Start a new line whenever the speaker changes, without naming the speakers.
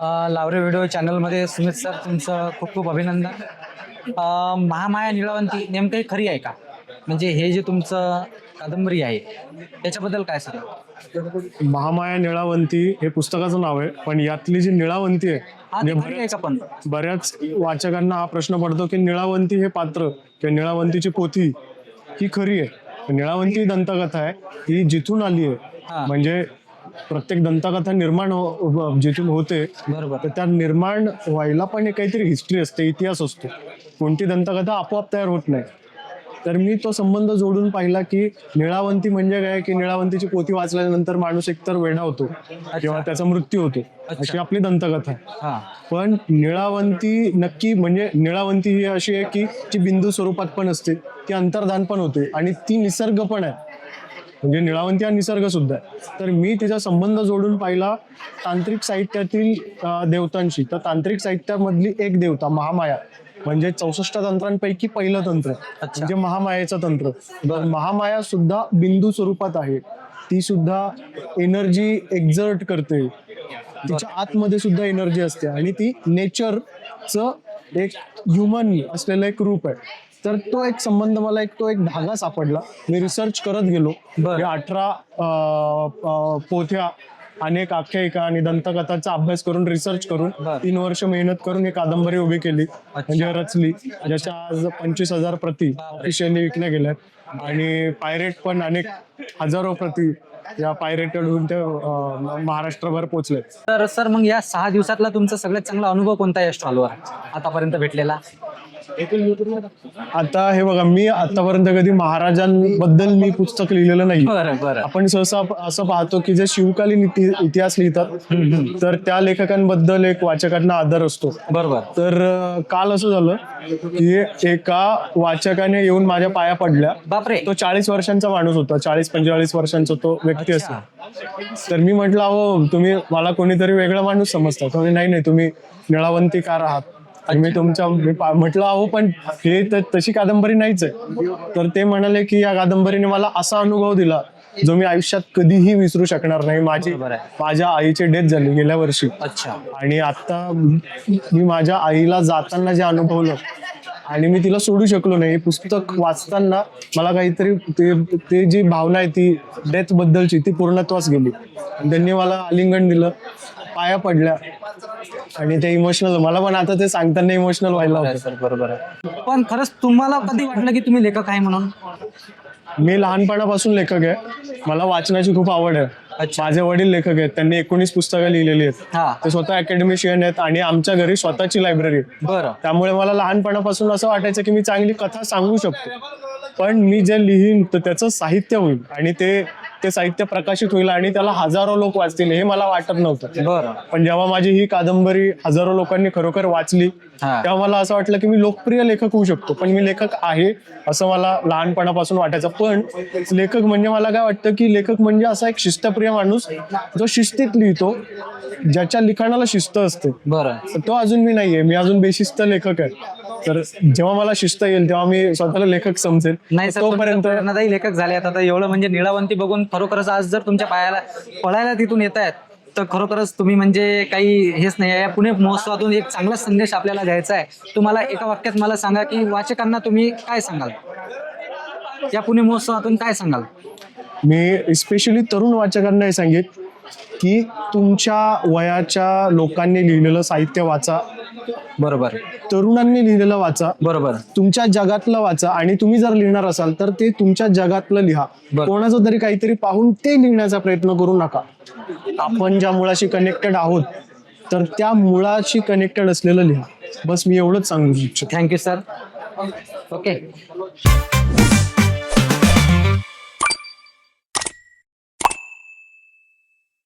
लावरे video चॅनलमध्ये Sumit sir तुमचं खूप खूप अभिनंदन. महामाया निळावंती नेमकं खरी आहे का? म्हणजे हे जे तुमचं कादंबरी आहे त्याच्याबद्दल काय सर
महामाया निळावंती हे पुस्तकाचं नाव आहे पण यातली जी निळावंती आहे म्हणजे
पण?
बऱ्याच वाचकांना हा प्रश्न पडतो की निळावंती हे पात्र किंवा निळावंतीची पोथी ही खरी आहे. निळावंती दंतकथा आहे ही जिथून आली. आहे. म्हणजे प्रत्येक दंतकथा निर्माण हो- जिथून होते
बरोबर.
तर त्या निर्माण व्हायला पण एक काहीतरी हिस्ट्री असते इतिहास असतो. कोणती दंतकथा आपोआप तयार होत नाही. तर मी तो संबंध जोडून पाहिला की निळावंती म्हणजे काय की निळावंतीची पोथी वाचल्यानंतर माणूस एकतर वेडा होतो किंवा त्याचा मृत्यू होतो अशी आपली दंतकथा. आहे
हां.
पण निळावंती नक्की म्हणजे निळावंती ही अशी आहे की जी बिंदू स्वरूपात पण असते ती अंतर्धान पण होते आणि ती निसर्ग पण आहे. म्हणजे निळावंती हा निसर्ग सुद्धा आहे. तर मी तिचा संबंध जोडून पाहिला तांत्रिक साहित्यातील देवतांशी. तर तांत्रिक साहित्यामधली एक देवता महामाया म्हणजे चौसष्ट तंत्रांपैकी पहिलं तंत्र. म्हणजे महामायेचं तंत्र. तर महामाया सुद्धा बिंदू स्वरूपात आहे. ती सुद्धा एनर्जी एक्झर्ट करते. तिच्या आतमध्ये सुद्धा एनर्जी असते. आणि ती नेचरचं एक ह्युमन असलेलं एक रूप आहे. तर तो एक संबंध मला एक तो एक धागा सापडला. मी रिसर्च करत गेलो. अठरा पोथ्या अनेक आख्यायिका आणि दंतकथाचा अभ्यास करून रिसर्च करून. तीन वर्ष मेहनत करून ही कादंबरी उभी केली. म्हणजे रचली. ज्याच्या आज पंचवीस हजार प्रती ऑफिशियली विकल्या गेल्यात. आणि पायरेट पण अनेक हजारो प्रती या पायरेटेड होऊन ते महाराष्ट्रभर पोहोचले
तर सर मग या सहा दिवसातला तुमचा सगळ्यात चांगला अनुभव कोणता आहे? स्टॉलवर आतापर्यंत भेटलेला?
आता हे बघा मी आतापर्यंत कधी महाराजांबद्दल मी पुस्तक लिहिलेलं नाही आपण सहसा असं पाहतो की जे शिवकालीन इति- इतिहास लिहितात तर त्या लेखकांबद्दल एक वाचकांना आदर असतो.
बरोबर.
तर काल असं झालं की एका वाचकाने येऊन माझ्या पाया पडल्या.
बापरे.
तो चाळीस वर्षांचा माणूस होता चाळीस पंचेचाळीस वर्षांचा तो व्यक्ती असेल तर मी म्हटलं अहो तुम्ही मला कोणीतरी वेगळा माणूस समजता. नाही नाही तुम्ही निळावंतीकार आहात. तर मी तुमच्या मी पा- म्हटलं अहो पण हे तर तशी कादंबरी नाहीच आहे. तर ते म्हणाले की या कादंबरीने मला असा अनुभव दिला जो मी आयुष्यात कधीही विसरू शकणार नाही. माझी
बरोबर आहे.
माझ्या आईची डेथ झाली गेल्या वर्षी.
अच्छा.
आणि आता मी माझ्या आईला जाताना जे अनुभवलं आणि मी तिला सोडू शकलो नाही. हे पुस्तक वाचताना मला काहीतरी ते ते जी भावना आहे ती डेथ बद्दलची ती पूर्णत्वास गेली. आणि त्यांनी मला आलिंगन दिलं. पाया पडल्या. आणि ते इमोशनल मला पण आता ते सांगताना इमोशनल व्हायला होतं.
सर बरोबर आहे. पण खरंच तुम्हाला कधी वाटलं की तुम्ही लेखक आहे म्हणून?
मी लहानपणापासून लेखक आहे. मला वाचनाची खूप आवड आहे. माझे वडील लेखक आहेत. त्यांनी एकोणीस पुस्तकं लिहिलेली आहेत.
हा.
ते स्वतः अकॅडमिशियन आहेत आणि आमच्या घरी स्वतःची लायब्ररी आहे.
बरं.
त्यामुळे मला लहानपणापासून असं वाटायचं की मी चांगली कथा सांगू शकतो. पण मी जे लिहीन तर त्याचं साहित्य होईल. आणि ते ते साहित्य प्रकाशित होईल आणि त्याला हजारो लोक वाचतील हे मला वाटत नव्हतं.
बरं.
पण जेव्हा माझी ही कादंबरी हजारो लोकांनी खरोखर वाचली. तेव्हा मला असं वाटलं की मी लोकप्रिय लेखक होऊ शकतो. पण मी लेखक आहे असं मला लहानपणापासून वाटायचं. पण लेखक म्हणजे मला काय वाटतं की लेखक म्हणजे असा एक शिस्तप्रिय माणूस जो शिस्तीत लिहितो ज्याच्या लिखाणाला शिस्त असते.
बरं.
तो अजून मी नाहीये. मी अजून बेशिस्त लेखक आहे. तर जेव्हा मला शिस्त येईल तेव्हा मी स्वतःला लेखक समजेल.
नाही सर
तोपर्यंत
प्रेरणादायी लेखक झाले आहेत आता एवढं म्हणजे निळावंती बघून खरोखरच आज जर तुमच्या पायाला पळायला तिथून येत आहेत तर खरोखरच तुम्ही म्हणजे काही हेच नाही आहे. या पुणे महोत्सवातून एक चांगला संदेश आपल्याला द्यायचा आहे. तुम्हाला एका वाक्यात मला सांगा की वाचकांना तुम्ही काय सांगाल? या पुणे महोत्सवातून काय सांगाल?
मी स्पेशली तरुण वाचकांना हे सांगेन की तुमच्या वयाच्या लोकांनी लिहिलेलं साहित्य वाचा.
बरोबर.
तरुणांनी लिहिलेलं वाचा.
बरोबर.
तुमच्या जगातलं वाचा आणि तुम्ही जर लिहिणार असाल तर ते तुमच्या जगातलं लिहा.
बरं.
कोणाचं तरी काहीतरी पाहून ते लिहिण्याचा प्रयत्न करू नका. आपण ज्या मुळाशी कनेक्टेड आहोत तर त्या मुळाशी कनेक्टेड असलेलं लिहा. बस मी एवढंच सांगू इच्छितो.
Thank you sir okay